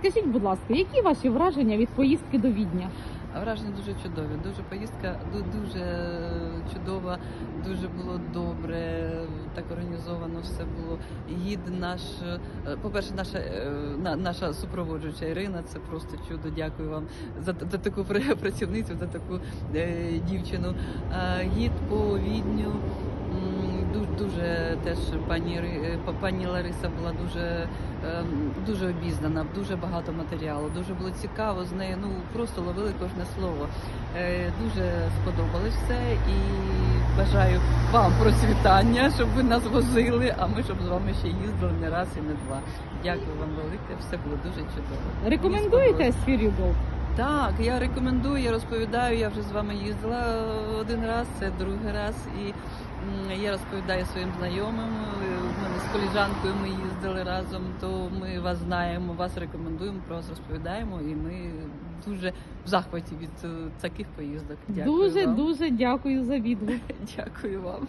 Скажіть, будь ласка, які ваші враження від поїздки до Відня? Враження дуже чудові. Дуже поїздка дуже чудова, дуже було добре, так організовано все було. Гід наш, е, по-перше, наша, е, наша супроводжуюча Ірина, це просто чудо. Дякую вам за, за таку працівницю, за таку е, дівчину. Гід по відню. Теж пані е, па- пані Лариса була дуже ем, дуже обізнана, дуже багато матеріалу. Дуже було цікаво з нею. Ну просто ловили кожне слово. Е, Дуже сподобалось все і бажаю вам процвітання, щоб ви нас возили. А ми щоб з вами ще їздили не раз і не два. Дякую вам велике. Все було дуже чудово. Рекомендуєте. Голд? Так, я рекомендую, я розповідаю. Я вже з вами їздила один раз, це другий раз, і я розповідаю своїм знайомим. Ми з коліжанкою ми їздили разом, то ми вас знаємо, вас рекомендуємо, про вас розповідаємо, і ми дуже в захваті від е, таких поїздок. Дякую Дуже вам. дуже дякую за відгук. дякую вам.